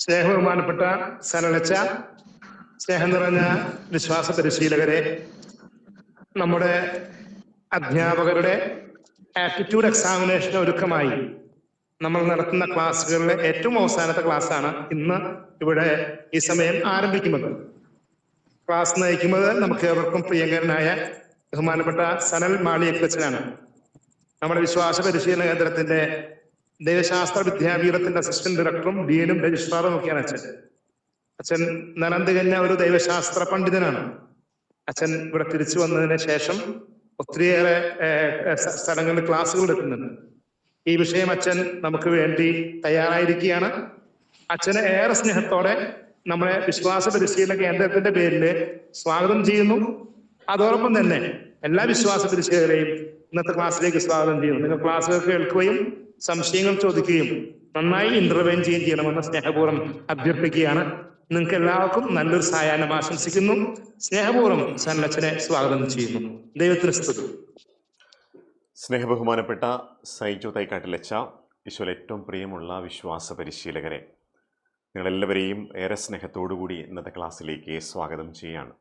സ്നേഹബഹുമാനപ്പെട്ട സരളച്ച സ്നേഹം നിറഞ്ഞ വിശ്വാസ പരിശീലകരെ നമ്മുടെ അധ്യാപകരുടെ ആപ്റ്റിറ്റ്യൂഡ് എക്സാമിനേഷൻ ഒരുക്കമായി നമ്മൾ നടത്തുന്ന ക്ലാസ്സുകളിലെ ഏറ്റവും അവസാനത്തെ ക്ലാസ്സാണ് ഇന്ന് ഇവിടെ ഈ സമയം ആരംഭിക്കുന്നത്. ക്ലാസ് നയിക്കുന്നത് നമുക്ക് ഏവർക്കും പ്രിയങ്കരനായ ബഹുമാനപ്പെട്ട സനൽ മാളിയക്കച്ചനാണ് നമ്മുടെ വിശ്വാസ പരിശീലന കേന്ദ്രത്തിന്റെ ദൈവശാസ്ത്ര വിദ്യാപീഠത്തിന്റെ അസിസ്റ്റന്റ് ഡയറക്ടറും ഡീനും രജിസ്ട്രാറും ഒക്കെയാണ് അച്ഛൻ. അച്ഛൻ നനം തികഞ്ഞ ഒരു ദൈവശാസ്ത്ര പണ്ഡിതനാണ്. അച്ഛൻ ഇവിടെ തിരിച്ചു വന്നതിന് ശേഷം ഒത്തിരിയേറെ സ്ഥലങ്ങളിൽ ക്ലാസ്സുകൾ എടുക്കുന്നുണ്ട്. ഈ വിഷയം അച്ഛൻ നമുക്ക് വേണ്ടി തയ്യാറായിരിക്കുകയാണ്. അച്ഛന് ഏറെ സ്നേഹത്തോടെ നമ്മളെ വിശ്വാസ പരിശീലന കേന്ദ്രത്തിന്റെ പേരിൽ സ്വാഗതം ചെയ്യുന്നു. അതോടൊപ്പം തന്നെ എല്ലാ വിശ്വാസ പരിശീലകരെയും ഇന്നത്തെ ക്ലാസ്സിലേക്ക് സ്വാഗതം ചെയ്യുന്നു. നിങ്ങൾ ക്ലാസ്സുകൾ കേൾക്കുകയും സംശയങ്ങൾ ചോദിക്കുകയും നന്നായി ഇന്റർവെയിൻ ചെയ്യുകയും ചെയ്യണമെന്ന് സ്നേഹപൂർവം അഭ്യർത്ഥിക്കുകയാണ്. നിങ്ങൾക്ക് എല്ലാവർക്കും നല്ലൊരു സായാഹ്നം ആശംസിക്കുന്നു. സ്നേഹപൂർവം സന്നച്ചനെ സ്വാഗതം ചെയ്യുന്നു. ദൈവത്തിന് സ്തുതി. സ്നേഹബഹുമാനപ്പെട്ട സൈജു തൈക്കാട്ടിലച്ച ഈശോയിൽ ഏറ്റവും പ്രിയമുള്ള വിശ്വാസ പരിശീലകരെ നിങ്ങളെല്ലാവരെയും ഏറെ സ്നേഹത്തോടുകൂടി ഇന്നത്തെ ക്ലാസ്സിലേക്ക് സ്വാഗതം ചെയ്യാണ്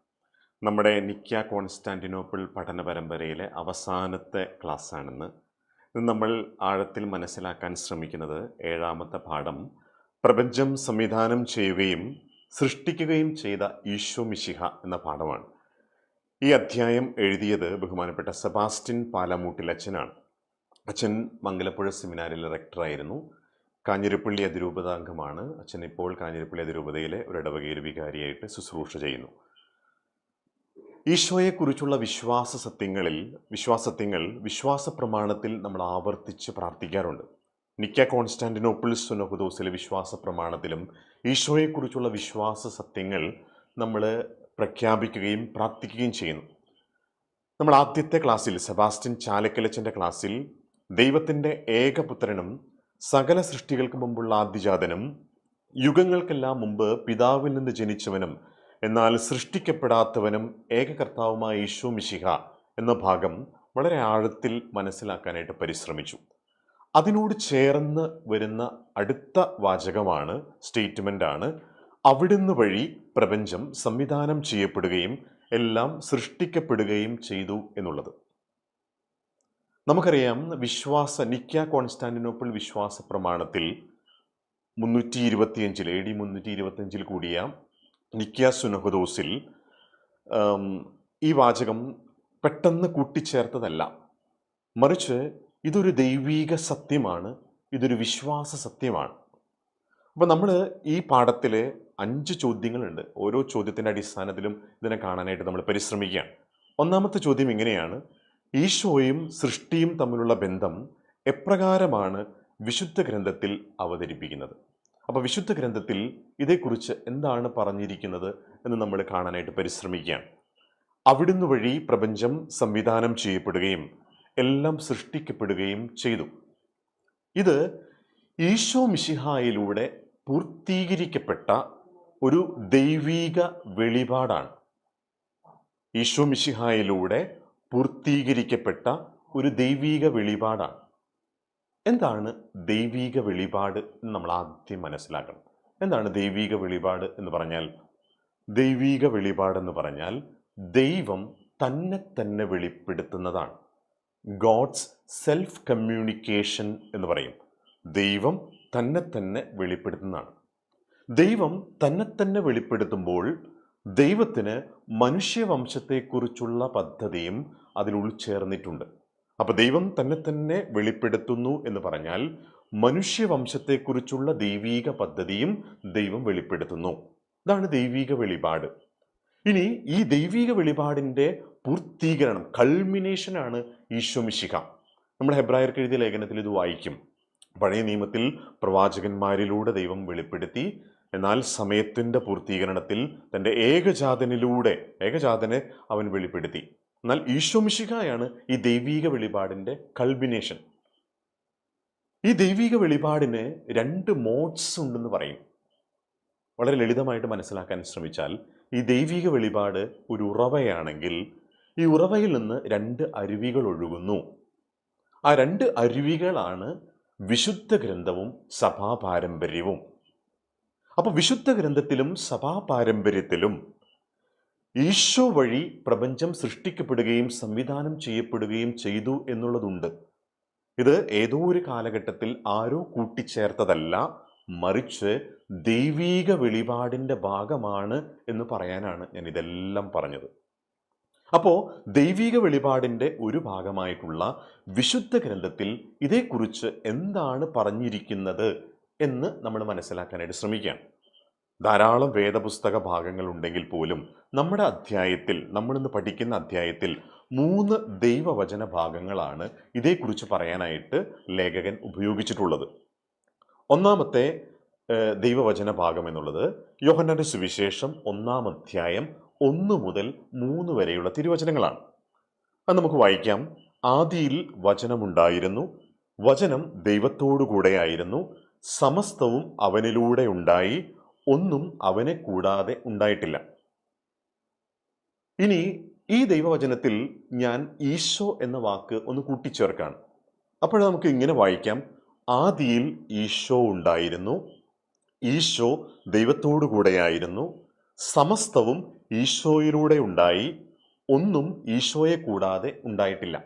നമ്മുടെ നിക്ക കോൺസ്റ്റാന്റിനോപ്പിൾ പഠന പരമ്പരയിലെ അവസാനത്തെ ക്ലാസ്സാണെന്ന് നമ്മൾ ആഴത്തിൽ മനസ്സിലാക്കാൻ ശ്രമിക്കുന്നത് ഏഴാമത്തെ പാഠം. പ്രപഞ്ചം സംവിധാനം ചെയ്യുകയും സൃഷ്ടിക്കുകയും ചെയ്ത ഈശോ മിശിഹ എന്ന പാഠമാണ്. ഈ അധ്യായം എഴുതിയത് ബഹുമാനപ്പെട്ട സെബാസ്റ്റിൻ പാലമൂട്ടിൽ അച്ഛനാണ് അച്ഛൻ മംഗലപ്പുഴ സെമിനാരിലെ റെക്ടറായിരുന്നു. കാഞ്ഞിരപ്പള്ളി അതിരൂപതാംഗമാണ്. അച്ഛൻ ഇപ്പോൾ കാഞ്ഞിരപ്പള്ളി അതിരൂപതയിലെ ഒരു ഇടവകയിൽ വികാരിയായിട്ട് ശുശ്രൂഷ ചെയ്യുന്നു. ഈശോയെക്കുറിച്ചുള്ള വിശ്വാസ സത്യങ്ങളിൽ വിശ്വാസത്യങ്ങൾ വിശ്വാസ പ്രമാണത്തിൽ നമ്മൾ ആവർത്തിച്ച് പ്രാർത്ഥിക്കാറുണ്ട്. നിക്ക കോൺസ്റ്റാന്റിനോപ്പിൾ സുനഹുദോസിലെ വിശ്വാസ പ്രമാണത്തിലും ഈശോയെക്കുറിച്ചുള്ള വിശ്വാസ സത്യങ്ങൾ നമ്മൾ പ്രഖ്യാപിക്കുകയും പ്രാർത്ഥിക്കുകയും ചെയ്യുന്നു. നമ്മൾ ആദ്യത്തെ ക്ലാസ്സിൽ സെബാസ്റ്റ്യൻ ചാലക്കലച്ചന്റെ ക്ലാസ്സിൽ ദൈവത്തിന്റെ ഏകപുത്രനും സകല സൃഷ്ടികൾക്ക് മുമ്പുള്ള ആദ്യജാതനും യുഗങ്ങൾക്കെല്ലാം മുമ്പ് പിതാവിൽ നിന്ന് ജനിച്ചവനും എന്നാൽ സൃഷ്ടിക്കപ്പെടാത്തവനും ഏകകർത്താവുമായ യേശു മിശിഹ എന്ന ഭാഗം വളരെ ആഴത്തിൽ മനസ്സിലാക്കാനായിട്ട് പരിശ്രമിച്ചു. അതിനോട് ചേർന്ന് വരുന്ന അടുത്ത വാചകമാണ് സ്റ്റേറ്റ്മെന്റ് ആണ് അവിടുന്ന് വഴി പ്രപഞ്ചം സംവിധാനം ചെയ്യപ്പെടുകയും എല്ലാം സൃഷ്ടിക്കപ്പെടുകയും ചെയ്തു എന്നുള്ളത്. നമുക്കറിയാം വിശ്വാസ നിക്ക കോൺസ്റ്റാന്റിനോപ്പിൾ വിശ്വാസ പ്രമാണത്തിൽ മുന്നൂറ്റി ഇരുപത്തിയഞ്ചിൽ എ ഡി മുന്നൂറ്റി ഇരുപത്തിയഞ്ചിൽ കൂടിയ നിക്ക സുനഹദോസിൽ ഈ വാചകം പെട്ടെന്ന് കൂട്ടിച്ചേർത്തതല്ല. മറിച്ച് ഇതൊരു ദൈവീക സത്യമാണ് ഇതൊരു വിശ്വാസ സത്യമാണ്. അപ്പോൾ നമ്മൾ ഈ പാഠത്തിൽ അഞ്ച് ചോദ്യങ്ങളുണ്ട്. ഓരോ ചോദ്യത്തിന്റെ അടിസ്ഥാനത്തിലും ഇതിനെ കാണാനായിട്ട് നമ്മൾ പരിശ്രമിക്കുകയാണ്. ഒന്നാമത്തെ ചോദ്യം ഇങ്ങനെയാണ്. ഈശോയും സൃഷ്ടിയും തമ്മിലുള്ള ബന്ധം എപ്രകാരമാണ് വിശുദ്ധ ഗ്രന്ഥത്തിൽ അവതരിപ്പിക്കുന്നത്? അപ്പോൾ വിശുദ്ധ ഗ്രന്ഥത്തിൽ ഇതേക്കുറിച്ച് എന്താണ് പറഞ്ഞിരിക്കുന്നത് എന്ന് നമ്മൾ കാണാനായിട്ട് പരിശ്രമിക്കുകയാണ് അവിടുന്ന് വഴി പ്രപഞ്ചം സംവിധാനം ചെയ്യപ്പെടുകയും എല്ലാം സൃഷ്ടിക്കപ്പെടുകയും ചെയ്തു. ഇത് ഈശോ മിശിഹായിലൂടെ പൂർത്തീകരിക്കപ്പെട്ട ഒരു ദൈവീക വെളിപാടാണ്. ഈശോ മിശിഹായിലൂടെ പൂർത്തീകരിക്കപ്പെട്ട ഒരു ദൈവീക വെളിപാടാണ്. എന്താണ് ദൈവീക വെളിപാട് എന്ന് നമ്മൾ ആദ്യം മനസ്സിലാക്കണം. എന്താണ് ദൈവീക വെളിപാട് എന്ന് പറഞ്ഞാൽ? ദൈവീക വെളിപാടെന്ന് പറഞ്ഞാൽ ദൈവം തന്നെ തന്നെ വെളിപ്പെടുത്തുന്നതാണ്. ഗോഡ്സ് സെൽഫ് കമ്മ്യൂണിക്കേഷൻ എന്ന് പറയും. ദൈവം തന്നെ തന്നെ വെളിപ്പെടുത്തുന്നതാണ്. ദൈവം തന്നെ തന്നെ വെളിപ്പെടുത്തുമ്പോൾ ദൈവത്തിന് മനുഷ്യവംശത്തെക്കുറിച്ചുള്ള പദ്ധതിയും അതിൽ ഉൾച്ചേർന്നിട്ടുണ്ട്. അപ്പോൾ ദൈവം തന്നെ തന്നെ വെളിപ്പെടുത്തുന്നു എന്ന് പറഞ്ഞാൽ മനുഷ്യവംശത്തെക്കുറിച്ചുള്ള ദൈവീക പദ്ധതിയും ദൈവം വെളിപ്പെടുത്തുന്നു. ഇതാണ് ദൈവീക വെളിപാട്. ഇനി ഈ ദൈവീക വെളിപാടിന്റെ പൂർത്തീകരണം കൾമിനേഷനാണ് ഈശോമിശിക നമ്മൾ ഹെബ്രായർക്ക് എഴുതിയ ലേഖനത്തിൽ ഇത് വായിക്കും. പഴയ നിയമത്തിൽ പ്രവാചകന്മാരിലൂടെ ദൈവം വെളിപ്പെടുത്തി എന്നാൽ സമയത്തിന്റെ പൂർത്തീകരണത്തിൽ തന്റെ ഏകജാതനിലൂടെ ഏകജാതനെ അവൻ വെളിപ്പെടുത്തി. എന്നാൽ ഈശോമിശികായാണ് ഈ ദൈവീക വെളിപാടിന്റെ കൾബിനേഷൻ ഈ ദൈവീക വെളിപാടിന് രണ്ട് മോഡ്സ് ഉണ്ടെന്ന് പറയും. വളരെ ലളിതമായിട്ട് മനസ്സിലാക്കാൻ ശ്രമിച്ചാൽ ഈ ദൈവീക വെളിപാട് ഒരു ഉറവയാണെങ്കിൽ ഈ ഉറവയിൽ നിന്ന് രണ്ട് അരുവികൾ ഒഴുകുന്നു. ആ രണ്ട് അരുവികളാണ് വിശുദ്ധ ഗ്രന്ഥവും സഭാപാരമ്പര്യവും അപ്പോൾ വിശുദ്ധ ഗ്രന്ഥത്തിലും സഭാ പാരമ്പര്യത്തിലും ഈശോ വഴി പ്രപഞ്ചം സൃഷ്ടിക്കപ്പെടുകയും സംവിധാനം ചെയ്യപ്പെടുകയും ചെയ്തു എന്നുള്ളതുണ്ട്. ഇത് ഏതോ ഒരു കാലഘട്ടത്തിൽ ആരോ കൂട്ടിച്ചേർത്തതല്ല മറിച്ച് ദൈവീക വെളിപാടിന്റെ ഭാഗമാണ് എന്ന് പറയാനാണ് ഞാൻ ഇതെല്ലാം പറഞ്ഞത്. അപ്പോൾ ദൈവീക വെളിപാടിന്റെ ഒരു ഭാഗമായിട്ടുള്ള വിശുദ്ധ ഗ്രന്ഥത്തിൽ ഇതേക്കുറിച്ച് എന്താണ് പറഞ്ഞിരിക്കുന്നത് എന്ന് നമ്മൾ മനസ്സിലാക്കാനായിട്ട് ശ്രമിക്കുകയാണ്. ധാരാളം വേദപുസ്തക ഭാഗങ്ങൾ ഉണ്ടെങ്കിൽ പോലും നമ്മുടെ അധ്യായത്തിൽ നമ്മളിന്ന് പഠിക്കുന്ന അധ്യായത്തിൽ മൂന്ന് ദൈവവചന ഭാഗങ്ങളാണ് ഇതേക്കുറിച്ച് പറയാനായിട്ട് ലേഖകൻ ഉപയോഗിച്ചിട്ടുള്ളത്. ഒന്നാമത്തെ ദൈവവചന ഭാഗം എന്നുള്ളത് യോഹന്നാന്റെ സുവിശേഷം ഒന്നാം അധ്യായം ഒന്ന് മുതൽ മൂന്ന് വരെയുള്ള തിരുവചനങ്ങളാണ്. അത് നമുക്ക് വായിക്കാം. ആദിയിൽ വചനമുണ്ടായിരുന്നു വചനം ദൈവത്തോടു കൂടെയായിരുന്നു സമസ്തവും അവനിലൂടെ ഉണ്ടായി ഒന്നും അവനെ കൂടാതെ ഉണ്ടായിട്ടില്ല. ഇനി ഈ ദൈവവചനത്തിൽ ഞാൻ ഈശോ എന്ന വാക്ക് ഒന്ന് കൂട്ടിച്ചേർക്കാണ്. അപ്പോൾ നമുക്ക് ഇങ്ങനെ വായിക്കാം. ആദിയിൽ ഈശോ ഉണ്ടായിരുന്നു. ഈശോ ദൈവത്തോടു കൂടെയായിരുന്നു. സമസ്തവും ഈശോയിലൂടെ ഉണ്ടായി. ഒന്നും ഈശോയെ കൂടാതെ ഉണ്ടായിട്ടില്ല.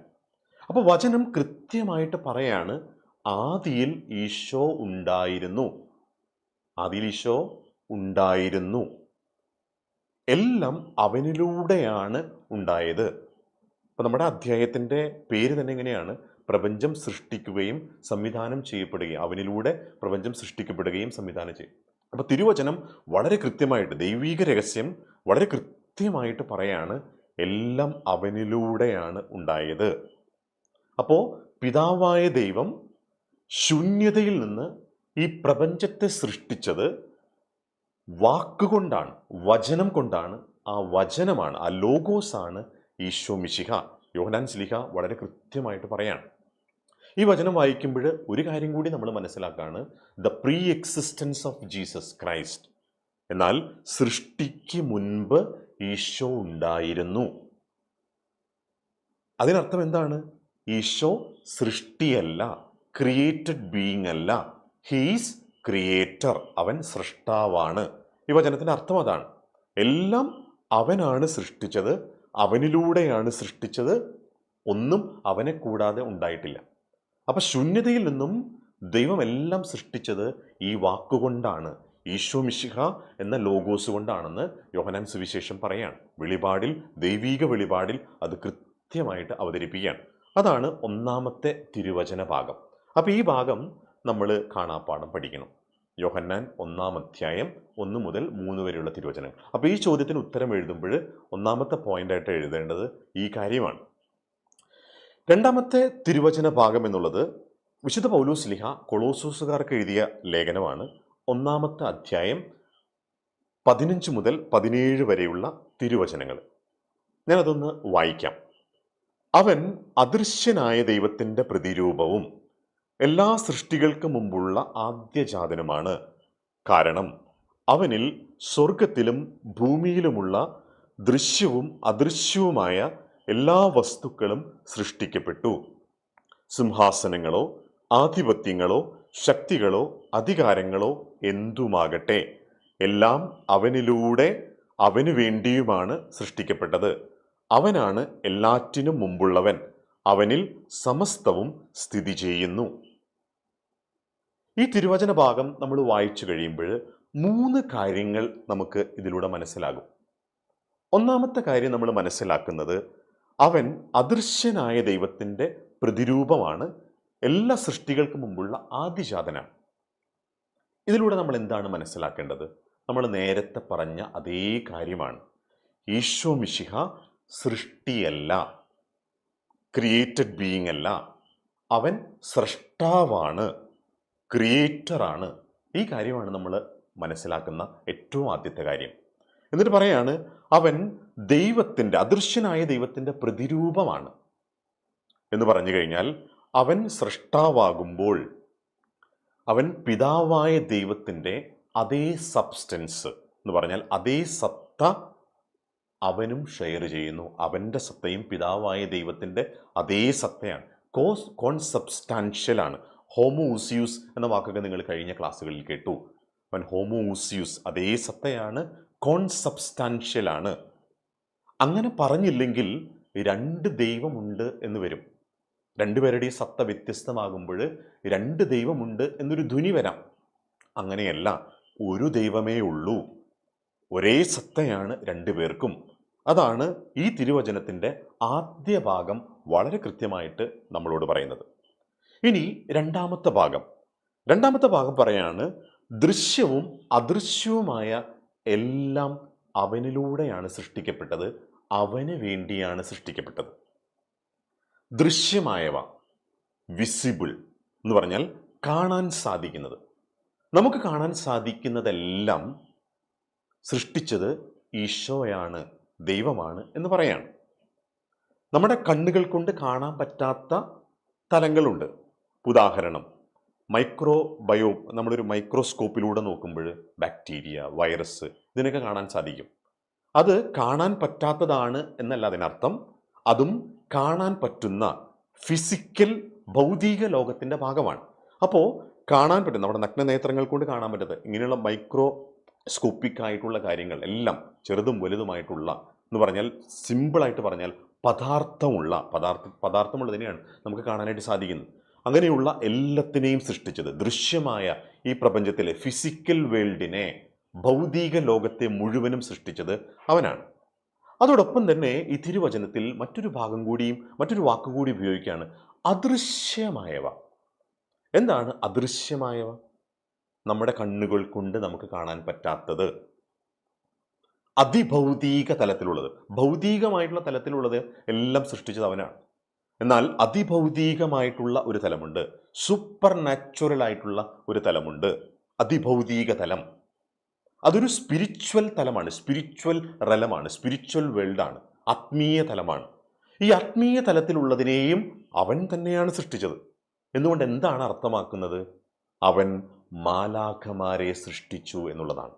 അപ്പോൾ വചനം കൃത്യമായിട്ട് പറയാണ് ആദിയിൽ ഈശോ ഉണ്ടായിരുന്നു. ആദിയിൽ ഈശോ ഉണ്ടായിരുന്നു. എല്ലാം അവനിലൂടെയാണ് ഉണ്ടായത്. അപ്പം നമ്മുടെ അധ്യായത്തിന്റെ പേര് തന്നെ എങ്ങനെയാണ്? പ്രപഞ്ചം സൃഷ്ടിക്കുകയും സംവിധാനം ചെയ്യപ്പെടുകയും അവനിലൂടെ പ്രപഞ്ചം സൃഷ്ടിക്കപ്പെടുകയും സംവിധാനം ചെയ്യും. അപ്പോൾ തിരുവചനം വളരെ കൃത്യമായിട്ട് ദൈവീക രഹസ്യം വളരെ കൃത്യമായിട്ട് പറയാണ് എല്ലാം അവനിലൂടെയാണ് ഉണ്ടായത്. അപ്പോൾ പിതാവായ ദൈവം ശൂന്യതയിൽ നിന്ന് ഈ പ്രപഞ്ചത്തെ സൃഷ്ടിച്ചത് വാക്കുകൊണ്ടാണ് വചനം കൊണ്ടാണ് ആ വചനമാണ് ആ ലോഗോസാണ് ഈശോ മിശിഹ യോഹനാൻ സ്ലിഹ വളരെ കൃത്യമായിട്ട് പറയാണ്. ഈ വചനം വായിക്കുമ്പോൾ ഒരു കാര്യം കൂടി നമ്മൾ മനസ്സിലാക്കുകയാണ് the pre existence of Jesus Christ. എന്നാൽ സൃഷ്ടിക്ക് മുൻപ് ഈശോ ഉണ്ടായിരുന്നു. അതിനർത്ഥം എന്താണ്? ഈശോ സൃഷ്ടിയല്ല ക്രിയേറ്റഡ് ബീയിങ് അല്ല. ഹീസ് ക്രിയേറ്റർ അവൻ സൃഷ്ടാവാണ്. ഈ വചനത്തിന്റെ അർത്ഥം അതാണ്. എല്ലാം അവനാണ് സൃഷ്ടിച്ചത് അവനിലൂടെയാണ് സൃഷ്ടിച്ചത് ഒന്നും അവനെ കൂടാതെ ഉണ്ടായിട്ടില്ല. അപ്പം ശൂന്യതയിൽ നിന്നും ദൈവം എല്ലാം സൃഷ്ടിച്ചത് ഈ വാക്കുകൊണ്ടാണ്. ഈശോ മിശിഹ എന്ന ലോഗോസ് കൊണ്ടാണെന്ന് യോഹനാൻ സുവിശേഷം പറയാണ്. വെളിപാടിൽ ദൈവീക വെളിപാടിൽ അത് കൃത്യമായിട്ട് അവതരിപ്പിക്കുകയാണ്. അതാണ് ഒന്നാമത്തെ തിരുവചന ഭാഗം അപ്പോൾ ഈ ഭാഗം നമ്മൾ കാണാപ്പാഠം പഠിക്കണം. യോഹന്നാൻ ഒന്നാം അധ്യായം ഒന്ന് മുതൽ മൂന്ന് വരെയുള്ള തിരുവചനങ്ങൾ. അപ്പോൾ ഈ ചോദ്യത്തിന് ഉത്തരം എഴുതുമ്പോൾ ഒന്നാമത്തെ പോയിന്റായിട്ട് എഴുതേണ്ടത് ഈ കാര്യമാണ്. രണ്ടാമത്തെ തിരുവചന ഭാഗം എന്നുള്ളത് വിശുദ്ധ പൗലൂസ് ലിഹ കൊളോസൂസുകാർക്ക് എഴുതിയ ലേഖനമാണ്. ഒന്നാമത്തെ അധ്യായം പതിനഞ്ച് മുതൽ പതിനേഴ് വരെയുള്ള തിരുവചനങ്ങൾ. ഞാനതൊന്ന് വായിക്കാം. അവൻ അദൃശ്യനായ ദൈവത്തിന്റെ പ്രതിരൂപവും എല്ലാ സൃഷ്ടികൾക്ക് മുമ്പുള്ള ആദ്യജാതനുമാണ് കാരണം അവനിൽ സ്വർഗത്തിലും ഭൂമിയിലുമുള്ള ദൃശ്യവും അദൃശ്യവുമായ എല്ലാ വസ്തുക്കളും സൃഷ്ടിക്കപ്പെട്ടു. സിംഹാസനങ്ങളോ ആധിപത്യങ്ങളോ ശക്തികളോ അധികാരങ്ങളോ എന്തുമാകട്ടെ എല്ലാം അവനിലൂടെ അവനു വേണ്ടിയുമാണ് സൃഷ്ടിക്കപ്പെട്ടത്. അവനാണ് എല്ലാറ്റിനും മുമ്പുള്ളവൻ. അവനിൽ സമസ്തവും സ്ഥിതി ചെയ്യുന്നു. ഈ തിരുവചന ഭാഗം നമ്മൾ വായിച്ചു കഴിയുമ്പോൾ മൂന്ന് കാര്യങ്ങൾ നമുക്ക് ഇതിലൂടെ മനസ്സിലാകും. ഒന്നാമത്തെ കാര്യം നമ്മൾ മനസ്സിലാക്കുന്നത് അവൻ അദൃശ്യനായ ദൈവത്തിന്റെ പ്രതിരൂപമാണ്. എല്ലാ സൃഷ്ടികൾക്ക് മുമ്പുള്ള ആദിജാതനാണ്. ഇതിലൂടെ നമ്മൾ എന്താണ് മനസ്സിലാക്കേണ്ടത്? നമ്മൾ നേരത്തെ പറഞ്ഞ അതേ കാര്യമാണ്. ഈശോ മിശിഹ സൃഷ്ടിയല്ല ക്രിയേറ്റഡ് ബീയിങ് അല്ല. അവൻ സൃഷ്ടാവാണ്. ക്രിയേറ്ററാണ്. ഈ കാര്യമാണ് നമ്മൾ മനസ്സിലാക്കുന്ന ഏറ്റവും ആദ്യത്തെ കാര്യം. എന്നിട്ട് പറയാണ് അവൻ ദൈവത്തിന്റെ അദൃശ്യനായ ദൈവത്തിന്റെ പ്രതിരൂപമാണ്. എന്ന് പറഞ്ഞു കഴിഞ്ഞാൽ അവൻ സൃഷ്ടാവാകുമ്പോൾ അവൻ പിതാവായ ദൈവത്തിന്റെ അതേ സബ്സ്റ്റൻസ് എന്ന് പറഞ്ഞാൽ അതേ സത്ത അവനും ഷെയർ ചെയ്യുന്നു. അവന്റെ സത്തയും പിതാവായ ദൈവത്തിന്റെ അതേ സത്തയാണ്. കോസ് കോൺസബ്സ്റ്റാൻഷ്യലാണ്. ഹോമോസിയൂസ് എന്ന വാക്കൊക്കെ നിങ്ങൾ കഴിഞ്ഞ ക്ലാസ്സുകളിൽ കേട്ടു. അവൻ ഹോമോസിയൂസ് അതേ സത്തയാണ് കോൺസബ്സ്റ്റാൻഷ്യൽ ആണ്. അങ്ങനെ പറഞ്ഞില്ലെങ്കിൽ രണ്ട് ദൈവമുണ്ട് എന്ന് വരും. രണ്ടുപേരുടെയും സത്ത വ്യത്യസ്തമാകുമ്പോൾ രണ്ട് ദൈവമുണ്ട് എന്നൊരു ധ്വനി വരാം. അങ്ങനെയല്ല ഒരു ദൈവമേ ഉള്ളൂ. ഒരേ സത്തയാണ് രണ്ടുപേർക്കും അതാണ് ഈ തിരുവചനത്തിന്റെ ആദ്യ ഭാഗം വളരെ കൃത്യമായിട്ട് നമ്മളോട് പറയുന്നത്. ഇനി രണ്ടാമത്തെ ഭാഗം. രണ്ടാമത്തെ ഭാഗം പറയാണ് ദൃശ്യവും അദൃശ്യവുമായ എല്ലാം അവനിലൂടെയാണ് സൃഷ്ടിക്കപ്പെട്ടത്. അവന് വേണ്ടിയാണ് സൃഷ്ടിക്കപ്പെട്ടത്. ദൃശ്യമായവ വിസിബിൾ എന്ന് പറഞ്ഞാൽ കാണാൻ സാധിക്കുന്നത്. നമുക്ക് കാണാൻ സാധിക്കുന്നതെല്ലാം സൃഷ്ടിച്ചത് ഈശോയാണ് ദൈവമാണ് എന്ന് പറയാണ്. നമ്മുടെ കണ്ണുകൾ കൊണ്ട് കാണാൻ പറ്റാത്ത തലങ്ങളുണ്ട്. ഉദാഹരണം. മൈക്രോ ബയോ നമ്മളൊരു മൈക്രോസ്കോപ്പിലൂടെ നോക്കുമ്പോൾ ബാക്ടീരിയ വൈറസ് ഇതിനൊക്കെ കാണാൻ സാധിക്കും. അത് കാണാൻ പറ്റാത്തതാണ് എന്നല്ല അതിനർത്ഥം. അതും കാണാൻ പറ്റുന്ന ഫിസിക്കൽ ഭൗതിക ലോകത്തിന്റെ ഭാഗമാണ്. അപ്പോൾ കാണാൻ പറ്റും നമ്മുടെ നഗ്നനേത്രങ്ങൾ കൊണ്ട് കാണാൻ പറ്റുന്നത് ഇങ്ങനെയുള്ള മൈക്രോ സ്കോപ്പിക്കായിട്ടുള്ള കാര്യങ്ങൾ എല്ലാം ചെറുതും വലുതുമായിട്ടുള്ള എന്ന് പറഞ്ഞാൽ സിമ്പിളായിട്ട് പറഞ്ഞാൽ പദാർത്ഥമുള്ള പദാർത്ഥ പദാർത്ഥമുള്ളതിനെയാണ് നമുക്ക് കാണാനായിട്ട് സാധിക്കുന്നത്. അങ്ങനെയുള്ള എല്ലാത്തിനെയും സൃഷ്ടിച്ചത് ദൃശ്യമായ ഈ പ്രപഞ്ചത്തിലെ ഫിസിക്കൽ വേൾഡിനെ ഭൗതിക ലോകത്തെ മുഴുവനും സൃഷ്ടിച്ചത് അവനാണ്. അതോടൊപ്പം തന്നെ ഈ തിരുവചനത്തിൽ മറ്റൊരു ഭാഗം കൂടിയും മറ്റൊരു വാക്കുകൂടി ഉപയോഗിക്കുകയാണ് അദൃശ്യമായവ. എന്താണ് അദൃശ്യമായവ? നമ്മുടെ കണ്ണുകൾ കൊണ്ട് നമുക്ക് കാണാൻ പറ്റാത്തത്. അതിഭൗതിക തലത്തിലുള്ളത്. ഭൗതികമായിട്ടുള്ള തലത്തിലുള്ളത് എല്ലാം സൃഷ്ടിച്ചത് അവനാണ്. എന്നാൽ അതിഭൗതികമായിട്ടുള്ള ഒരു തലമുണ്ട്. സൂപ്പർ നാച്ചുറൽ ആയിട്ടുള്ള ഒരു തലമുണ്ട്. അതിഭൗതിക തലം. അതൊരു സ്പിരിച്വൽ തലമാണ്. സ്പിരിച്വൽ റലമാണ് സ്പിരിച്വൽ വേൾഡാണ് ആത്മീയ തലമാണ്. ഈ ആത്മീയ തലത്തിലുള്ളതിനെയും അവൻ തന്നെയാണ് സൃഷ്ടിച്ചത്. എന്നുകൊണ്ട് എന്താണ് അർത്ഥമാക്കുന്നത്? അവൻ മാലാഖമാരെ സൃഷ്ടിച്ചു എന്നുള്ളതാണ്.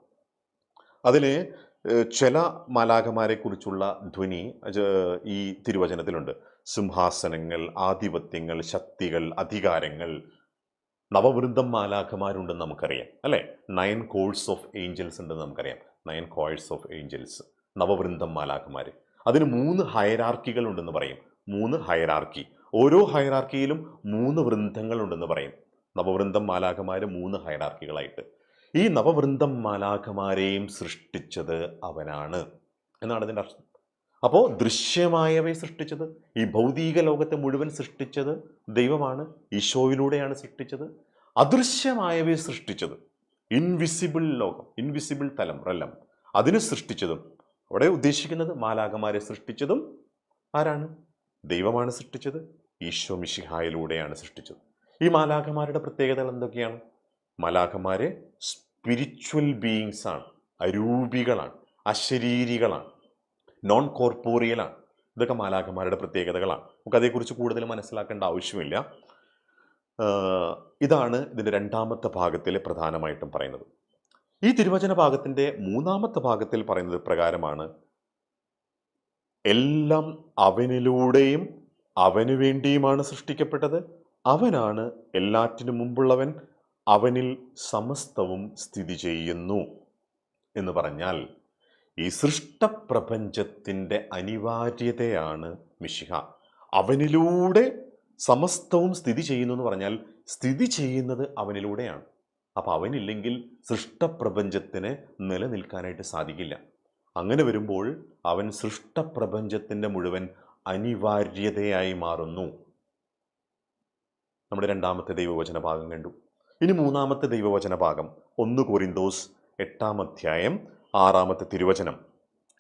ഏഹ്, ചില മാലാഖമാരെ കുറിച്ചുള്ള ധ്വനി ഈ തിരുവചനത്തിലുണ്ട്. സിംഹാസനങ്ങൾ ആധിപത്യങ്ങൾ ശക്തികൾ അധികാരങ്ങൾ നവവൃന്ദം മാലാഖമാരുണ്ടെന്ന് നമുക്കറിയാം അല്ലേ? നയൻ കോഴ്സ് ഓഫ് ഏഞ്ചൽസ് ഉണ്ടെന്ന് നമുക്കറിയാം. നയൻ കോഴ്സ് ഓഫ് ഏഞ്ചൽസ് നവവൃന്ദം മാലാഖമാർ അതിന് മൂന്ന് ഹയരാർക്കികൾ ഉണ്ടെന്ന് പറയും. മൂന്ന് ഹയരാർക്കി ഓരോ ഹയറാർക്കിയിലും മൂന്ന് വൃന്ദങ്ങൾ ഉണ്ടെന്ന് പറയും. നവവൃന്ദം മാലാഖമാർ മൂന്ന് ഹയറാർക്കികളായിട്ട് ഈ നവവൃന്ദം മാലാഖമാരെയും സൃഷ്ടിച്ചത് അവനാണ്. എന്നാണ് അതിന്റെ അർത്ഥം. അപ്പോൾ ദൃശ്യമായവയെ സൃഷ്ടിച്ചത് ഈ ഭൗതിക ലോകത്തെ മുഴുവൻ സൃഷ്ടിച്ചത് ദൈവമാണ് ഈശോയിലൂടെയാണ് സൃഷ്ടിച്ചത്. അദൃശ്യമായവയെ സൃഷ്ടിച്ചത് ഇൻവിസിബിൾ ലോകം ഇൻവിസിബിൾ തലം റെല്ലം അതിനെ സൃഷ്ടിച്ചതും അവിടെ ഉദ്ദേശിക്കുന്നത് മാലാകമാരെ സൃഷ്ടിച്ചതും ആരാണ്? ദൈവമാണ് സൃഷ്ടിച്ചത് ഈശോ മിഷിഹായിലൂടെയാണ് സൃഷ്ടിച്ചത്. ഈ മാലാഖമാരുടെ പ്രത്യേകതകൾ എന്തൊക്കെയാണ്? മാലാഖമാരെ സ്പിരിച്വൽ ബീയിങ്സ് ആണ് അരൂപികളാണ് അശരീരികളാണ്. നോൺ കോർപ്പോറിയലാണ് ഇതൊക്കെ മാലാഖമാരുടെ പ്രത്യേകതകളാണ്. നമുക്ക് അതേക്കുറിച്ച് കൂടുതൽ മനസ്സിലാക്കേണ്ട ആവശ്യമില്ല. ഇതാണ് ഇതിന്റെ രണ്ടാമത്തെ ഭാഗത്തിൽ പ്രധാനമായിട്ടും പറയുന്നത്. ഈ തിരുവചന ഭാഗത്തിന്റെ മൂന്നാമത്തെ ഭാഗത്തിൽ പറയുന്നത് പ്രകാരമാണ് എല്ലാം അവനിലൂടെയും അവന് വേണ്ടിയുമാണ് സൃഷ്ടിക്കപ്പെട്ടത്. അവനാണ് എല്ലാറ്റിനും മുമ്പുള്ളവൻ. അവനിൽ സമസ്തവും സ്ഥിതി ചെയ്യുന്നു എന്ന് പറഞ്ഞാൽ ഈ സൃഷ്ടപ്രപഞ്ചത്തിന്റെ അനിവാര്യതയാണ് മിശിഹ. അവനിലൂടെ സമസ്തവും സ്ഥിതി ചെയ്യുന്നു എന്ന് പറഞ്ഞാൽ സ്ഥിതി ചെയ്യുന്നത് അവനിലൂടെയാണ്. അപ്പം അവനില്ലെങ്കിൽ സൃഷ്ടപ്രപഞ്ചത്തിന് നിലനിൽക്കാനായിട്ട് സാധിക്കില്ല. അങ്ങനെ വരുമ്പോൾ അവൻ സൃഷ്ടപ്രപഞ്ചത്തിന്റെ മുഴുവൻ അനിവാര്യതയായി മാറുന്നു. നമ്മുടെ രണ്ടാമത്തെ ദൈവവചന ഭാഗം കണ്ടു. ഇനി മൂന്നാമത്തെ ദൈവവചന ഭാഗം ഒന്ന് കോരിന്തോസ് എട്ടാം അധ്യായം ആറാമത്തെ തിരുവചനം.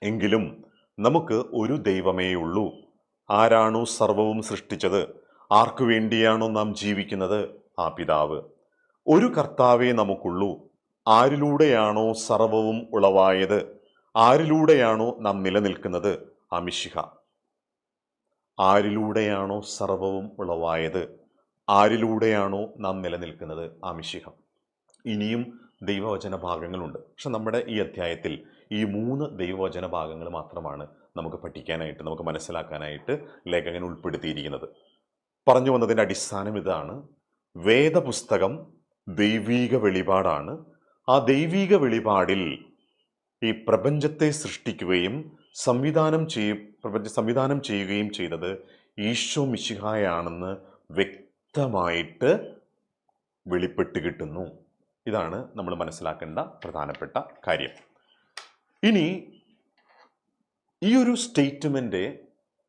എങ്കിലും നമുക്ക് ഒരു ദൈവമേയുള്ളൂ. ആരാണോ സർവവും സൃഷ്ടിച്ചത്? ആർക്കു വേണ്ടിയാണോ നാം ജീവിക്കുന്നത്? ആ പിതാവ്. ഒരു കർത്താവേ നമുക്കുള്ളൂ. ആരിലൂടെയാണോ സർവവും ഉളവായത്? ആരിലൂടെയാണോ നാം നിലനിൽക്കുന്നത്? അമിഷിഹ ആരിലൂടെയാണോ സർവവും ഉളവായത്? ആരിലൂടെയാണോ നാം നിലനിൽക്കുന്നത്? ആ മിശിഹ. ഇനിയും ദൈവവചന ഭാഗങ്ങളുണ്ട് പക്ഷെ നമ്മുടെ ഈ അധ്യായത്തിൽ ഈ മൂന്ന് ദൈവവചന ഭാഗങ്ങൾ മാത്രമാണ് നമുക്ക് പഠിക്കാനായിട്ട് നമുക്ക് മനസ്സിലാക്കാനായിട്ട് ലേഖകൻ ഉൾപ്പെടുത്തിയിരിക്കുന്നത്. പറഞ്ഞു വന്നതിന്റെ അടിസ്ഥാനം ഇതാണ്. വേദപുസ്തകം ദൈവീക വെളിപാടാണ്. ആ ദൈവീക വെളിപാടിൽ ഈ പ്രപഞ്ചത്തെ സൃഷ്ടിക്കുകയും സംവിധാനം ചെയ്യ പ്രപഞ്ച സംവിധാനം ചെയ്യുകയും ചെയ്തത് ഈശോ മിശിഹായാണെന്ന് വ്യക്തമായിട്ട് വെളിപ്പെട്ട് കിട്ടുന്നു. ഇതാണ് നമ്മൾ മനസ്സിലാക്കേണ്ട പ്രധാനപ്പെട്ട കാര്യം. ഇനി ഈ ഒരു സ്റ്റേറ്റ്മെന്റ്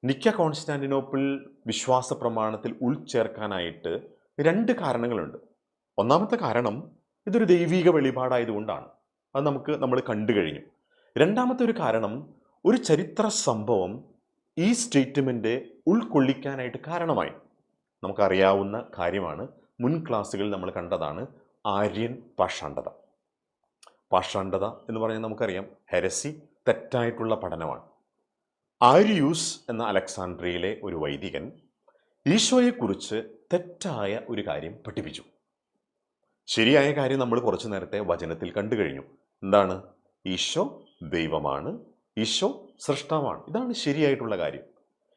നിക്ക കോൺസ്റ്റാന്റിനോപ്പിൾ വിശ്വാസ പ്രമാണത്തിൽ ഉൾച്ചേർക്കാനായിട്ട് രണ്ട് കാരണങ്ങളുണ്ട്. ഒന്നാമത്തെ കാരണം ഇതൊരു ദൈവീക വെളിപാടായതുകൊണ്ടാണ്. അത് നമുക്ക് നമ്മൾ കണ്ടു കഴിഞ്ഞു. രണ്ടാമത്തെ ഒരു കാരണം ഒരു ചരിത്ര സംഭവം ഈ സ്റ്റേറ്റ്മെന്റ് ഉൾക്കൊള്ളിക്കാനായിട്ട് കാരണമായി. നമുക്കറിയാവുന്ന കാര്യമാണ് മുൻ ക്ലാസ്സുകളിൽ നമ്മൾ കണ്ടതാണ് ആര്യൻ പാഷാണ്ഡത. പാഷാണ്ഡത എന്ന് പറഞ്ഞാൽ നമുക്കറിയാം ഹെരസി തെറ്റായിട്ടുള്ള പഠനമാണ്. ആര്യൂസ് എന്ന അലക്സാണ്ട്രിയയിലെ ഒരു വൈദികൻ ഈശോയെക്കുറിച്ച് തെറ്റായ ഒരു കാര്യം പഠിപ്പിച്ചു. ശരിയായ കാര്യം നമ്മൾ കുറച്ചു നേരത്തെ വചനത്തിൽ കണ്ടു കഴിഞ്ഞു എന്താണ്? ഈശോ ദൈവമാണ് ഈശോ സൃഷ്ടമാണ് ഇതാണ് ശരിയായിട്ടുള്ള കാര്യം.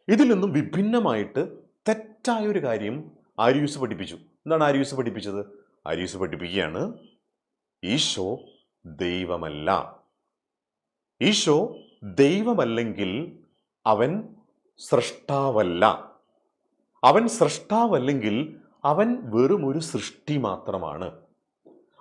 ഇതിൽ നിന്നും വിഭിന്നമായിട്ട് തെറ്റായ ഒരു കാര്യം ആര്യൂസ് പഠിപ്പിച്ചു. എന്താണ് ആര്യൂസ് പഠിപ്പിച്ചത്? ആര്യൂസ് പഠിപ്പിക്കുകയാണ്. ഈശോ ദൈവമല്ല. ഈശോ ദൈവമല്ലെങ്കിൽ അവൻ സൃഷ്ടാവല്ല അവൻ സൃഷ്ടാവല്ലെങ്കിൽ അവൻ വെറും ഒരു സൃഷ്ടി മാത്രമാണ്.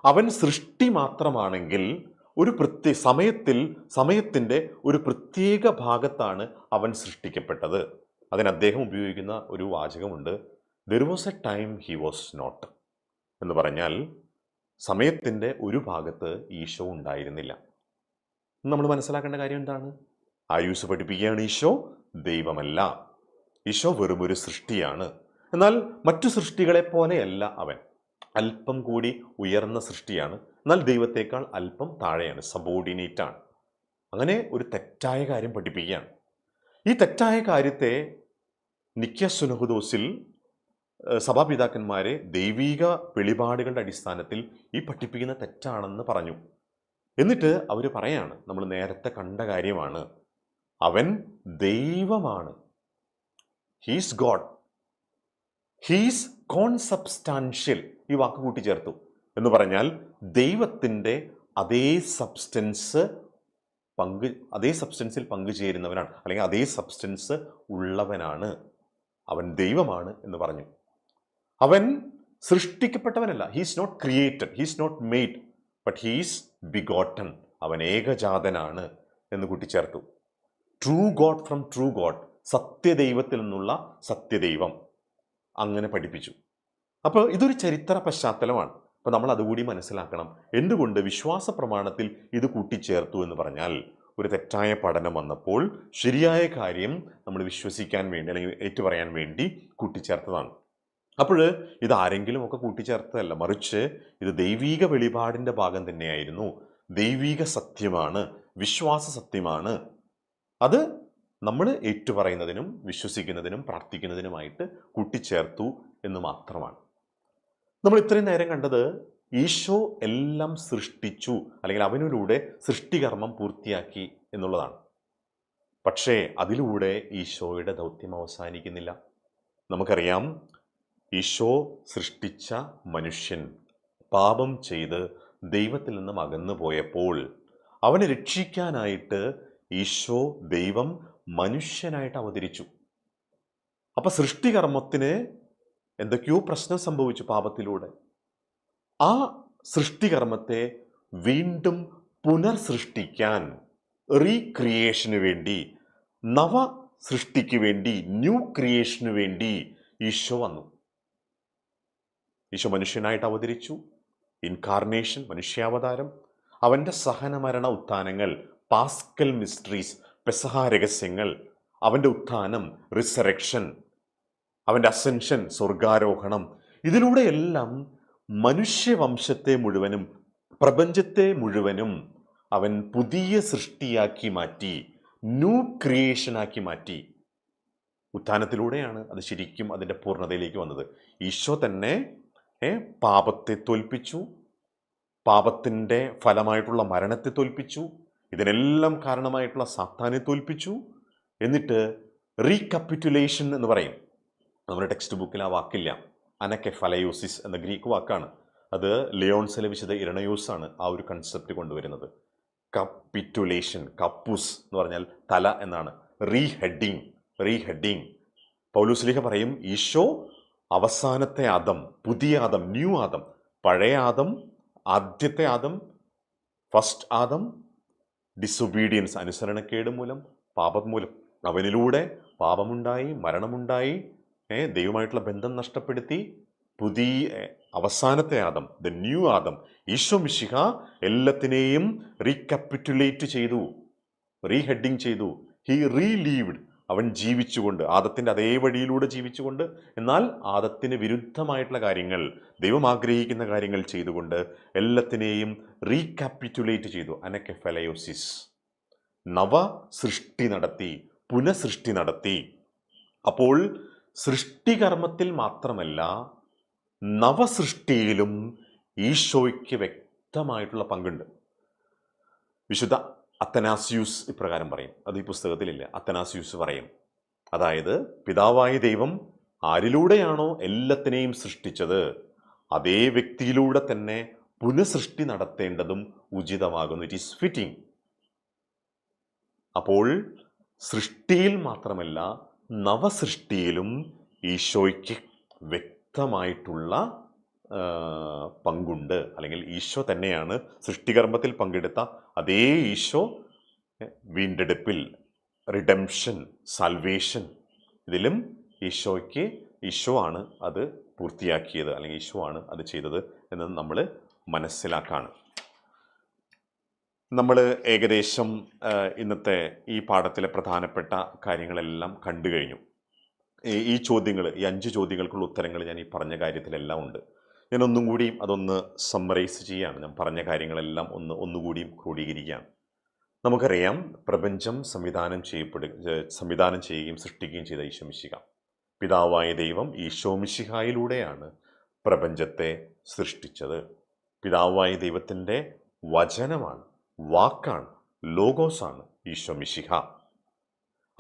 അവൻ സൃഷ്ടി മാത്രമാണെങ്കിൽ ഒരു പ്രത്യേക സമയത്തിൽ സമയത്തിന്റെ ഒരു പ്രത്യേക ഭാഗത്താണ് അവൻ സൃഷ്ടിക്കപ്പെട്ടത്. അതിന് അദ്ദേഹം ഉപയോഗിക്കുന്ന ഒരു വാചകമുണ്ട്. There was a time he was not എന്ന് പറഞ്ഞാൽ സമയത്തിന്റെ ഒരു ഭാഗത്ത് ഈശോ ഉണ്ടായിരുന്നില്ല. നമ്മൾ മനസ്സിലാക്കേണ്ട കാര്യം എന്താണ്? ആയുസ് പഠിപ്പിക്കുകയാണ് ഈശോ ദൈവമല്ല. ഈശോ ഒരു സൃഷ്ടിയാണ്. എന്നാൽ മറ്റു സൃഷ്ടികളെ പോലെയല്ല അവൻ. അല്പം കൂടി ഉയർന്ന സൃഷ്ടിയാണ്. എന്നാൽ ദൈവത്തേക്കാൾ അല്പം താഴെയാണ് സബോർഡിനേറ്റ് ആണ്. അങ്ങനെ ഒരു തെറ്റായ കാര്യം പഠിപ്പിക്കുകയാണ്. ഈ തെറ്റായ കാര്യത്തെ നിക്യ സുനഹുദോസിൽ സഭാപിതാക്കന്മാരെ ദൈവീക വെളിപാടുകളുടെ അടിസ്ഥാനത്തിൽ ഈ പഠിപ്പിക്കുന്ന തെറ്റാണെന്ന് പറഞ്ഞു. എന്നിട്ട് അവർ പറയാണ് നമ്മൾ നേരത്തെ കണ്ട കാര്യമാണ്. അവൻ ദൈവമാണ്. ഹീസ് ഗോഡ് ഹീസ് കോൺസബ്സ്റ്റാൻഷ്യൽ ഈ വാക്ക് കൂട്ടിച്ചേർത്തു. എന്ന് പറഞ്ഞാൽ ദൈവത്തിന്റെ അതേ സബ്സ്റ്റൻസ് പങ്ക് അതേ സബ്സ്റ്റൻസിൽ പങ്കുചേരുന്നവനാണ്. അല്ലെങ്കിൽ അതേ സബ്സ്റ്റൻസ് ഉള്ളവനാണ്. അവൻ ദൈവമാണ് എന്ന് പറഞ്ഞു. അവൻ സൃഷ്ടിക്കപ്പെട്ടവനല്ല. He's not created he's not made but he's begotten അവൻ ഏകജാതനാണ് എന്ന് കൂട്ടിച്ചേർത്തു. True God from true God സത്യദൈവത്തിൽ നിന്നുള്ള സത്യദൈവം. അങ്ങനെ പഠിപ്പിച്ചു. അപ്പോൾ ഇതൊരു ചരിത്ര പശ്ചാത്തലമാണ്. അപ്പോൾ നമ്മൾ അതുകൂടി മനസ്സിലാക്കണം. എന്തുകൊണ്ട് വിശ്വാസ പ്രമാണത്തിൽ ഇത് കൂട്ടിച്ചേർത്തു എന്ന് പറഞ്ഞാൽ ഒരു തെറ്റായ പഠനം വന്നപ്പോൾ ശരിയായ കാര്യം നമ്മൾ വിശ്വസിക്കാൻ വേണ്ടി അല്ലെങ്കിൽ ഏറ്റുപറയാൻ വേണ്ടി കൂട്ടിച്ചേർത്തതാണ്. അപ്പോൾ ഇത് ആരെങ്കിലും ഒക്കെ കൂട്ടിച്ചേർത്തതല്ല മറിച്ച് ഇത് ദൈവീക വെളിപാടിന്റെ ഭാഗം തന്നെയായിരുന്നു. ദൈവീക സത്യമാണ് വിശ്വാസ സത്യമാണ്. അത് നമ്മൾ ഏറ്റുപറയുന്നതിനും വിശ്വസിക്കുന്നതിനും പ്രാർത്ഥിക്കുന്നതിനുമായിട്ട് കൂട്ടിച്ചേർത്തു എന്ന് മാത്രമാണ്. നമ്മൾ ഇത്രയും നേരം കണ്ടത് ഈശോ എല്ലാം സൃഷ്ടിച്ചു അല്ലെങ്കിൽ അവനിലൂടെ സൃഷ്ടികർമ്മം പൂർത്തിയാക്കി എന്നുള്ളതാണ്. പക്ഷേ അതിലൂടെ ഈശോയുടെ ദൗത്യം അവസാനിക്കുന്നില്ല. നമുക്കറിയാം ഈശോ സൃഷ്ടിച്ച മനുഷ്യൻ പാപം ചെയ്ത് ദൈവത്തിൽ നിന്നും അകന്നു പോയപ്പോൾ അവനെ രക്ഷിക്കാനായിട്ട് ഈശോ ദൈവം മനുഷ്യനായിട്ട് അവതരിച്ചു. അപ്പൊ സൃഷ്ടികർമ്മത്തിന് എന്തൊക്കെയോ പ്രശ്നം സംഭവിച്ചു പാപത്തിലൂടെ. ആ സൃഷ്ടികർമ്മത്തെ വീണ്ടും പുനർസൃഷ്ടിക്കാൻ റീക്രിയേഷന് വേണ്ടി നവ സൃഷ്ടിക്ക് വേണ്ടി ന്യൂ ക്രിയേഷന് വേണ്ടി ഈശോ വന്നു. ഈശോ മനുഷ്യനായിട്ട് അവതരിച്ചു. ഇൻകാർണേഷൻ മനുഷ്യാവതാരം. അവന്റെ സഹനമരണ ഉത്ഥാനങ്ങൾ പാസ്കൽ മിസ്റ്ററീസ് പെസഹ രഹസ്യങ്ങൾ അവന്റെ ഉത്ഥാനം റിസറക്ഷൻ അവന്റെ അസെൻഷൻ സ്വർഗാരോഹണം. ഇതിലൂടെയെല്ലാം മനുഷ്യവംശത്തെ മുഴുവനും പ്രപഞ്ചത്തെ മുഴുവനും അവൻ പുതിയ സൃഷ്ടിയാക്കി മാറ്റി ന്യൂ ക്രിയേഷനാക്കി മാറ്റി. ഉത്ഥാനത്തിലൂടെയാണ് അത് ശരിക്കും അതിന്റെ പൂർണതയിലേക്ക് വന്നത്. ഈശോ തന്നെ പാപത്തെ തോൽപ്പിച്ചു. പാപത്തിന്റെ ഫലമായിട്ടുള്ള മരണത്തെ തോൽപ്പിച്ചു. ഇതിനെല്ലാം കാരണമായിട്ടുള്ള സാത്താനെ തോൽപ്പിച്ചു. എന്നിട്ട് റീകപ്പിറ്റുലേഷൻ എന്ന് പറയും. നമ്മുടെ ടെക്സ്റ്റ് ബുക്കിൽ ആ വാക്കില്ല. അനക്കെഫലയോസിസ് എന്ന ഗ്രീക്ക് വാക്കാണ്. അത് ലിയോൺ ഇരണയോസ് ആണ് ആ ഒരു കൺസെപ്റ്റ് കൊണ്ടുവരുന്നത്. കപ്പിറ്റുലേഷൻ കപ്പൂസ് എന്ന് പറഞ്ഞാൽ തല എന്നാണ്. റീഹെഡിങ് റീഹെഡിങ് പൗലൂസ്ലിഹ പറയും ഈശോ അവസാനത്തെ ആദം പുതിയ ആദം ന്യൂ ആദം പഴയ ആദം ആദ്യത്തെ ആദം ഫസ്റ്റ് ആദം ഡിസൊബീഡിയൻസ് അനുസരണക്കേട് മൂലം പാപം മൂലം. അവനിലൂടെ പാപമുണ്ടായി മരണമുണ്ടായി ദൈവമായിട്ടുള്ള ബന്ധം നഷ്ടപ്പെടുത്തി പുതിയ അവസാനത്തെ Adam the new Adam Isho Mishiha എല്ലാത്തിനെയും റീകപ്പിറ്റുലേറ്റ് ചെയ്തു റീഹെഡിങ് ചെയ്തു. ഹി റീലീവ്ഡ് അവൻ ജീവിച്ചുകൊണ്ട് ആദത്തിന്റെ അതേ വഴിയിലൂടെ ജീവിച്ചുകൊണ്ട് എന്നാൽ ആദത്തിന് വിരുദ്ധമായിട്ടുള്ള കാര്യങ്ങൾ ദൈവം ആഗ്രഹിക്കുന്ന കാര്യങ്ങൾ ചെയ്തുകൊണ്ട് എല്ലാത്തിനെയും റീകാപ്പിറ്റുലേറ്റ് ചെയ്തു. അനക്കെഫലയോസിസ്. നവ സൃഷ്ടി നടത്തി പുനഃസൃഷ്ടി നടത്തി. അപ്പോൾ സൃഷ്ടികർമ്മത്തിൽ മാത്രമല്ല നവസൃഷ്ടിയിലും ഈശോയ്ക്ക് വ്യക്തമായിട്ടുള്ള പങ്കുണ്ട്. വിശുദ്ധ അത്തനാസ്യൂസ് ഇപ്രകാരം പറയും. അത് ഈ പുസ്തകത്തിലില്ല. അത്തനാസ്യൂസ് പറയും. അതായത് പിതാവായ ദൈവം ആരിലൂടെയാണോ എല്ലാത്തിനെയും സൃഷ്ടിച്ചത്? അതേ വ്യക്തിയിലൂടെ തന്നെ പുനഃസൃഷ്ടി നടത്തേണ്ടതും ഉചിതമാകുന്നു. ഇറ്റ് ഈസ് ഫിറ്റിംഗ് അപ്പോൾ സൃഷ്ടിയിൽ മാത്രമല്ല നവസൃഷ്ടിയിലും ഈശോയ്ക്ക് വ്യക്തമായിട്ടുള്ള പങ്കുണ്ട്. അല്ലെങ്കിൽ ഈശോ തന്നെയാണ് സൃഷ്ടികർമ്മത്തിൽ പങ്കെടുത്ത അതേ ഈശോ വീണ്ടെടുപ്പിൽ റിഡംഷൻ സൽവേഷൻ ഇതിലും ഈശോയ്ക്ക് ഈശോ ആണ് അത് പൂർത്തിയാക്കിയത്. അല്ലെങ്കിൽ ഈശോ ആണ് അത് ചെയ്തത് എന്ന് നമ്മൾ മനസ്സിലാക്കാണ്. നമ്മൾ ഏകദേശം ഇന്നത്തെ ഈ പാഠത്തിലെ പ്രധാനപ്പെട്ട കാര്യങ്ങളെല്ലാം കണ്ടു കഴിഞ്ഞു. ഈ- ചോദ്യങ്ങൾ ഈ അഞ്ച് ചോദ്യങ്ങൾക്കുള്ള ഉത്തരങ്ങൾ ഞാൻ ഈ പറഞ്ഞ കാര്യത്തിലെല്ലാം ഉണ്ട്. ഞാൻ ഒന്നും കൂടിയും അതൊന്ന് സമ്മറൈസ് ചെയ്യുകയാണ് ഞാൻ പറഞ്ഞ കാര്യങ്ങളെല്ലാം ഒന്ന് ഒന്നുകൂടിയും ക്രോഡീകരിക്കുകയാണ്. നമുക്കറിയാം പ്രപഞ്ചം സംവിധാനം ചെയ്യപ്പെടുക സംവിധാനം ചെയ്യുകയും സൃഷ്ടിക്കുകയും ചെയ്ത ഈശോമിശിക പിതാവായ ദൈവം ഈശോമിശിഹായിലൂടെയാണ് പ്രപഞ്ചത്തെ സൃഷ്ടിച്ചത്. പിതാവായ ദൈവത്തിന്റെ വചനമാണ് വാക്കാണ് ലോഗോസാണ് ഈശോമിശിഹ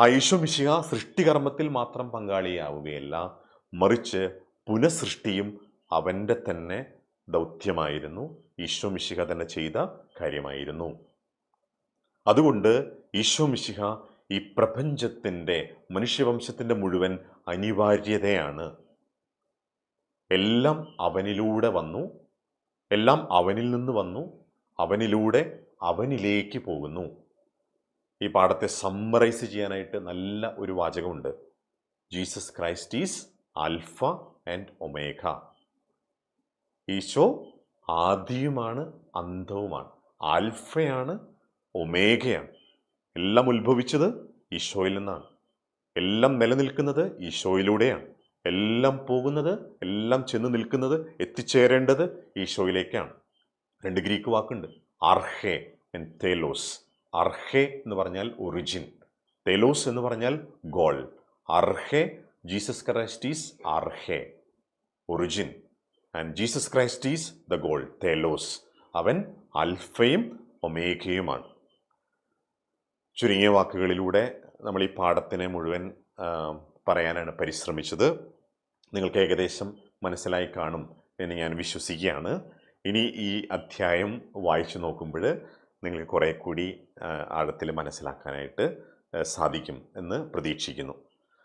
ആ ഈശോമിശിഹ സൃഷ്ടികർമ്മത്തിൽ മാത്രം പങ്കാളിയാവുകയല്ല മറിച്ച് പുനഃസൃഷ്ടിയും അവന്റെ തന്നെ ദൗത്യമായിരുന്നു. ഈശ്വമിശിഹ തന്നെ ചെയ്ത കാര്യമായിരുന്നു. അതുകൊണ്ട് ഈശ്വമിശിഹ ഈ പ്രപഞ്ചത്തിന്റെ മനുഷ്യവംശത്തിന്റെ മുഴുവൻ അനിവാര്യതയാണ്. എല്ലാം അവനിലൂടെ വന്നു. എല്ലാം അവനിൽ നിന്ന് വന്നു. അവനിലൂടെ അവനിലേക്ക് പോകുന്നു. ഈ പാഠത്തെ സമ്മറൈസ് ചെയ്യാനായിട്ട് നല്ല ഒരു വാചകമുണ്ട്. Jesus Christ is alpha and omega Isho ആദിയുമാണ് അന്തവുമാണ് ആൽഫയാണ് ഒമേഘയാണ് എല്ലാം ഉത്ഭവിച്ചത് ഈശോയിൽ നിന്നാണ്. എല്ലാം നിലനിൽക്കുന്നത് ഈശോയിലൂടെയാണ്. എല്ലാം പോകുന്നത് എല്ലാം ചെന്ന് നിൽക്കുന്നത് എത്തിച്ചേരേണ്ടത് ഈശോയിലേക്കാണ്. രണ്ട് ഗ്രീക്ക് വാക്കുണ്ട്. അർഹെ ആൻഡ് തേലോസ്. അർഹെ എന്ന് പറഞ്ഞാൽ ഒറിജിൻ തേലോസ് എന്ന് പറഞ്ഞാൽ goal arche Jesus Christ is arche. Origin and Jesus Christ is the goal telos അവൻ അൽഫയും ഒമേഖയുമാണ് ചുരുങ്ങിയ വാക്കുകളിലൂടെ നമ്മൾ ഈ പാഠത്തിനെ മുഴുവൻ പറയാനാണ് പരിശ്രമിച്ചത്. നിങ്ങൾക്ക് ഏകദേശം മനസ്സിലായി കാണും എന്ന് ഞാൻ വിശ്വസിക്കുകയാണ്. ഇനി ഈ അധ്യായം വായിച്ചു നോക്കുമ്പോൾ നിങ്ങൾക്ക് കുറേ കൂടി ആഴത്തിൽ മനസ്സിലാക്കാനായിട്ട് സാധിക്കും എന്ന് പ്രതീക്ഷിക്കുന്നു.